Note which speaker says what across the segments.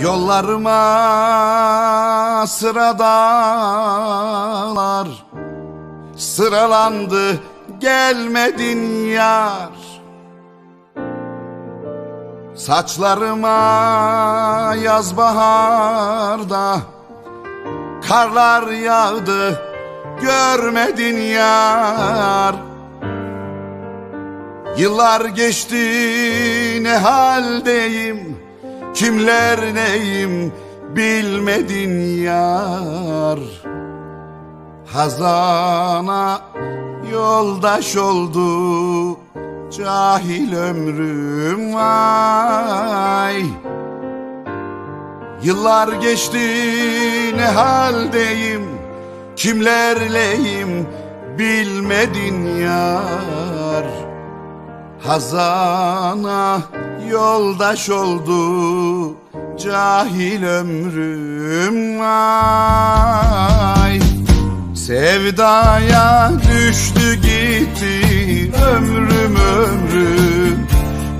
Speaker 1: Yollarıma sıradalar. Sıralandı gelmedin yar. Saçlarıma yaz baharda Karlar yağdı görmedin yar. Yıllar geçti ne haldeyim Kimler neyim bilmedin yar. Hazana yoldaş oldu Cahil ömrüm vay. Yıllar geçti ne haldeyim? Kimlerleyim bilmedin yar Hazana yoldaş oldu Cahil ömrüm vay Sevdaya düştü gitti ömrüm ömrüm.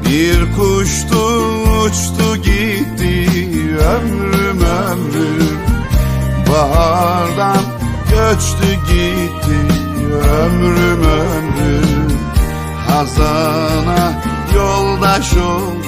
Speaker 1: Bir kuştu uçtu gitti ömrüm ömrüm. Bahardan göçtü gitti ömrüm ömrüm Hazana yoldaş oldu